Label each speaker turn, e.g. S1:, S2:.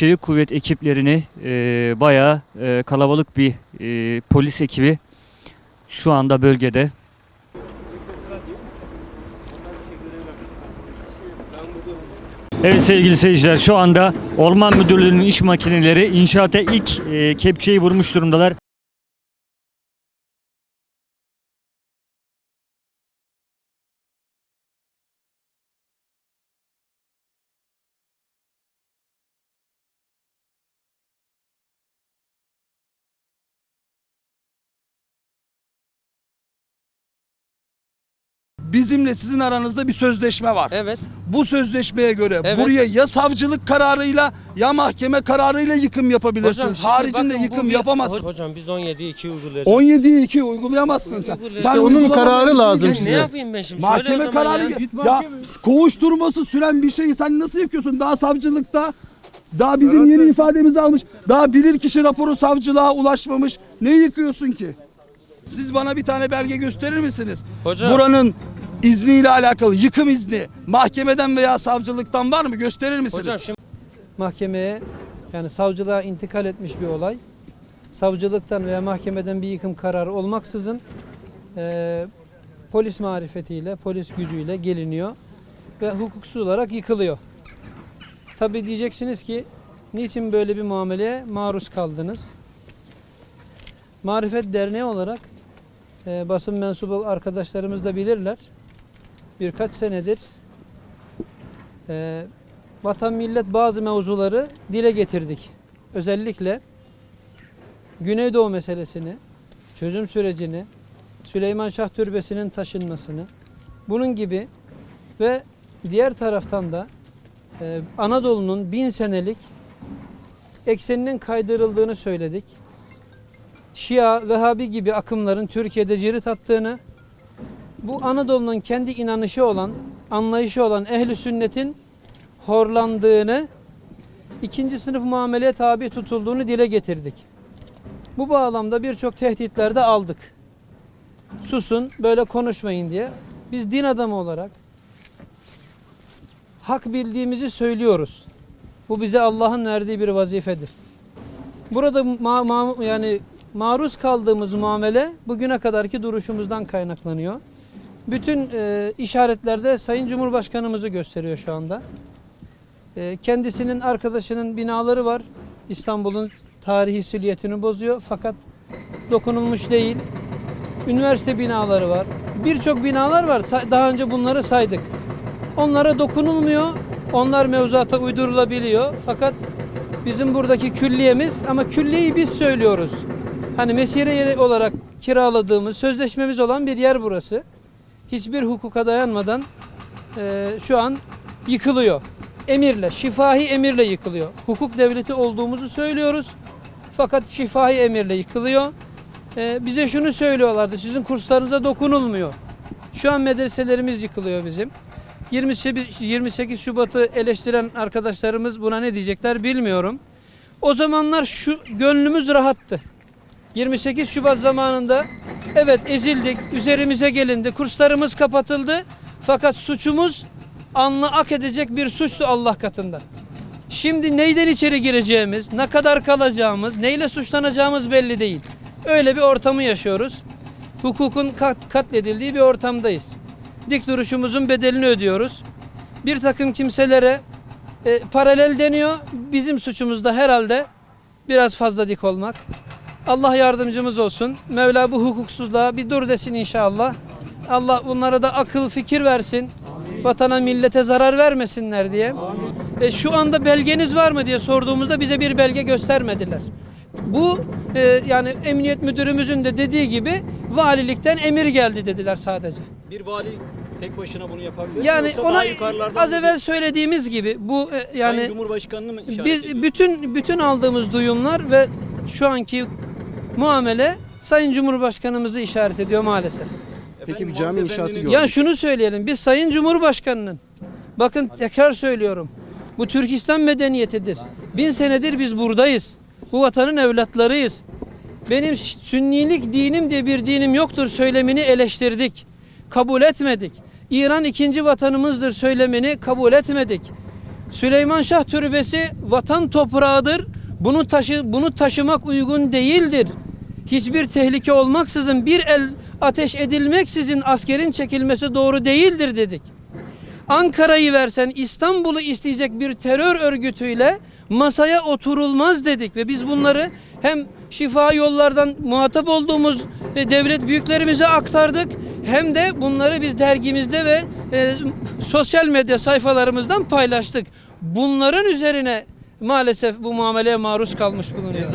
S1: Çevik Kuvvet ekiplerini e, bayağı e, kalabalık bir e, polis ekibi şu anda bölgede. Evet sevgili seyirciler şu anda Orman Müdürlüğü'nün iş makineleri inşaata ilk e, kepçeyi vurmuş durumdalar.
S2: Bizimle sizin aranızda bir sözleşme var.
S3: Evet.
S2: Bu sözleşmeye göre
S3: Evet.
S2: buraya ya savcılık kararıyla ya mahkeme kararıyla yıkım yapabilirsiniz.
S3: şimdi
S2: Haricinde
S3: bakın bu
S2: yıkım
S3: bir-
S2: yapamazsın.
S3: Hocam biz 17'yi 2 uygulayacağız.
S2: 17'yi 2 uygulayamazsın sen.
S3: Uygulayacağız.
S2: sen
S3: İşte
S4: onun kararı
S2: mecburiyeti
S4: lazım
S3: Ya
S2: değil.
S4: size.
S3: ne yapayım ben şimdi? Söyle
S2: Mahkeme
S3: zaman
S2: kararı
S3: ya.
S2: ya, kovuşturması süren bir şeyi sen nasıl yıkıyorsun? Daha savcılıkta daha bizim yeni ifademizi almış. Daha bilirkişi raporu savcılığa ulaşmamış. Ne yıkıyorsun ki? Siz bana bir tane belge gösterir misiniz?
S3: Hocam.
S2: Buranın izniyle alakalı yıkım izni mahkemeden veya savcılıktan var mı? Gösterir misiniz?
S3: Hocam şimdi
S5: mahkemeye yani savcılığa intikal etmiş bir olay. Savcılıktan veya mahkemeden bir yıkım kararı olmaksızın eee, polis marifetiyle, polis gücüyle geliniyor ve hukuksuz olarak yıkılıyor. Tabi diyeceksiniz ki niçin böyle bir muameleye maruz kaldınız? Marifet Derneği olarak eee, basın mensubu arkadaşlarımız da bilirler. Birkaç senedir eee vatan millet bazı mevzuları dile getirdik. Özellikle Güneydoğu meselesini, çözüm sürecini, Süleyman Şah Türbesi'nin taşınmasını, bunun gibi ve diğer taraftan da e, Anadolu'nun bin senelik ekseninin kaydırıldığını söyledik. Şia, Vehhabi gibi akımların Türkiye'de cirit attığını, bu Anadolu'nun kendi inanışı olan, anlayışı olan ehli sünnetin horlandığını, ikinci sınıf muameleye tabi tutulduğunu dile getirdik. Bu bağlamda birçok tehditler de aldık. Susun, böyle konuşmayın diye. Biz din adamı olarak hak bildiğimizi söylüyoruz. Bu bize Allah'ın verdiği bir vazifedir. Burada ma- ma- yani maruz kaldığımız muamele bugüne kadarki duruşumuzdan kaynaklanıyor. Bütün e, işaretlerde Sayın Cumhurbaşkanımızı gösteriyor şu anda. E, kendisinin arkadaşının binaları var. İstanbul'un tarihi silüetini bozuyor fakat dokunulmuş değil. Üniversite binaları var. Birçok binalar var. Daha önce bunları saydık. Onlara dokunulmuyor. Onlar mevzuata uydurulabiliyor. Fakat bizim buradaki külliyemiz ama külliyeyi biz söylüyoruz. Hani mesire yeri olarak kiraladığımız, sözleşmemiz olan bir yer burası. Hiçbir hukuka dayanmadan eee, şu an yıkılıyor. Emirle, şifahi emirle yıkılıyor. Hukuk devleti olduğumuzu söylüyoruz. Fakat şifahi emirle yıkılıyor. Eee, bize şunu söylüyorlardı, sizin kurslarınıza dokunulmuyor. Şu an medreselerimiz yıkılıyor bizim. 28, 28 Şubat'ı eleştiren arkadaşlarımız buna ne diyecekler bilmiyorum. O zamanlar şu gönlümüz rahattı. 28 Şubat zamanında evet ezildik, üzerimize gelindi, kurslarımız kapatıldı. Fakat suçumuz anla ak edecek bir suçtu Allah katında. Şimdi neyden içeri gireceğimiz, ne kadar kalacağımız, neyle suçlanacağımız belli değil. Öyle bir ortamı yaşıyoruz. Hukukun kat, katledildiği bir ortamdayız. Dik duruşumuzun bedelini ödüyoruz. Bir takım kimselere e, paralel deniyor. Bizim suçumuz da herhalde biraz fazla dik olmak. Allah yardımcımız olsun. Mevla bu hukuksuzluğa bir dur desin inşallah. Allah bunlara da akıl fikir versin. Vatana millete zarar vermesinler diye. E, şu anda belgeniz var mı diye sorduğumuzda bize bir belge göstermediler. Bu e, yani emniyet müdürümüzün de dediği gibi valilikten emir geldi dediler sadece.
S6: Bir vali tek başına bunu yapabilir?
S5: Yani
S6: Yoksa
S5: ona az evvel söylediğimiz gibi bu e, yani
S6: Sayın Cumhurbaşkanı'nı mı işaret
S5: biz
S6: ediyorsunuz?
S5: bütün bütün aldığımız duyumlar ve şu anki muamele Sayın Cumhurbaşkanımızı işaret ediyor maalesef.
S4: Peki bir cami inşaatı gördük.
S5: Ya şunu söyleyelim. Biz Sayın Cumhurbaşkanı'nın bakın tekrar söylüyorum. Bu Türkistan medeniyetidir. Bin senedir biz buradayız. Bu vatanın evlatlarıyız. Benim sünnilik dinim diye bir dinim yoktur söylemini eleştirdik. Kabul etmedik. İran ikinci vatanımızdır söylemini kabul etmedik. Süleyman Şah Türbesi vatan toprağıdır. Bunu taşı bunu taşımak uygun değildir. Hiçbir tehlike olmaksızın bir el ateş edilmeksizin askerin çekilmesi doğru değildir dedik. Ankara'yı versen İstanbul'u isteyecek bir terör örgütüyle masaya oturulmaz dedik ve biz bunları hem şifa yollardan muhatap olduğumuz e, devlet büyüklerimize aktardık hem de bunları biz dergimizde ve e, sosyal medya sayfalarımızdan paylaştık. Bunların üzerine maalesef bu muameleye maruz kalmış bulunuyoruz.